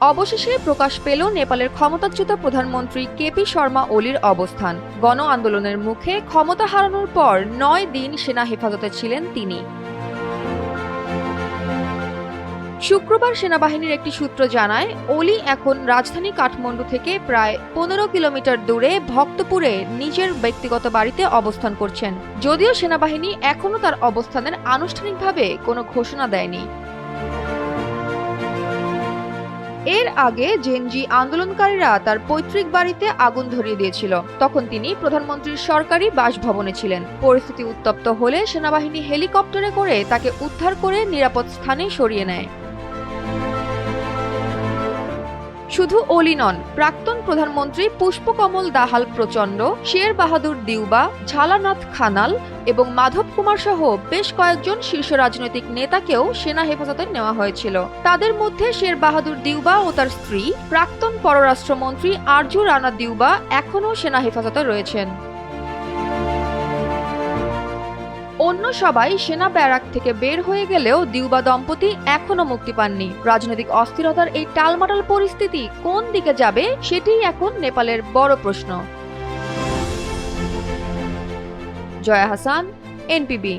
অবশেষে প্রকাশ পেল নেপালের ক্ষমতাচ্যুত প্রধানমন্ত্রী কেপি শর্মা ওলির অবস্থান। গণ আন্দোলনের মুখে ক্ষমতা হারানোর পর নয় দিন সেনা হেফাজতে ছিলেন তিনি। শুক্রবার সেনাবাহিনীর একটি সূত্র জানায়, ওলি এখন রাজধানী কাঠমান্ডু থেকে প্রায় পনেরো কিলোমিটার দূরে ভক্তপুরে নিজের ব্যক্তিগত বাড়িতে অবস্থান করছেন। যদিও সেনাবাহিনী এখনও তার অবস্থানের আনুষ্ঠানিকভাবে কোনো ঘোষণা দেয়নি। এর আগে জেনজি আন্দোলনকারীরা তার পৈতৃক বাড়িতে আগুন ধরিয়ে দিয়েছিল। তখন তিনি প্রধানমন্ত্রীর সরকারি বাসভবনে ছিলেন। পরিস্থিতি উত্তপ্ত হলে সেনাবাহিনী হেলিকপ্টারে করে তাকে উদ্ধার করে নিরাপদ স্থানে সরিয়ে নেয়। শুধু অলি নন, প্রাক্তন প্রধানমন্ত্রী পুষ্পকমল দাহাল প্রচণ্ড, শের বাহাদুর দিউবা, ঝালানাথ খানাল এবং মাধব কুমার সহ বেশ কয়েকজন শীর্ষ রাজনৈতিক নেতাকেও সেনা হেফাজতে নেওয়া হয়েছিল। তাদের মধ্যে শের বাহাদুর দিউবা ও তার স্ত্রী, প্রাক্তন পররাষ্ট্রমন্ত্রী আরজু রানা দিউবা এখনও সেনা হেফাজতে রয়েছেন। অন্য সবাই সেনা ব্যারাক থেকে বের হয়ে গেলেও দিউবা দম্পতি এখনও মুক্তি পাননি। রাজনৈতিক অস্থিরতার এই টালমাটাল পরিস্থিতি কোন দিকে যাবে সেটিই এখন নেপালের বড় প্রশ্ন। জয়া হাসান, এনপিবি।